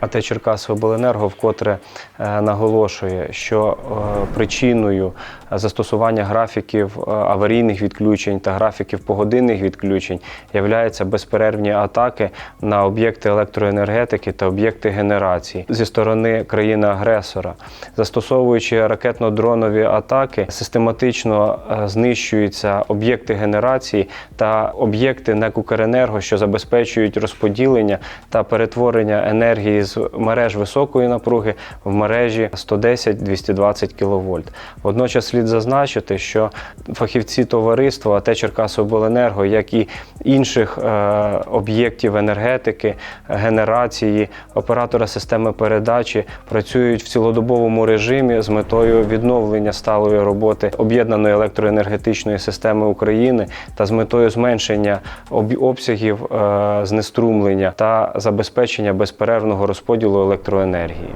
АТ Черкасобленерго вкотре е, наголошує, що е, причиною застосування графіків е, аварійних відключень та графіків погодинних відключень являються безперервні атаки на об'єкти електроенергетики та об'єкти генерації зі сторони країни-агресора. Застосовуючи ракетно-дронові атаки, систематично е, знищуються об'єкти генерації та об'єкти НЕК «Укренерго», що забезпечують розподілення та перетворення енергії з мереж високої напруги в мережі 110-220 кВт. Водночас слід зазначити, що фахівці товариства АТ Черкасобленерго, як і інших е, об'єктів енергетики, генерації, оператора системи передачі працюють в цілодобовому режимі з метою відновлення сталої роботи об'єднаної електроенергетичної системи України та з метою зменшення об- обсягів е, знеструмлення та забезпечення безперервного розподілу електроенергії.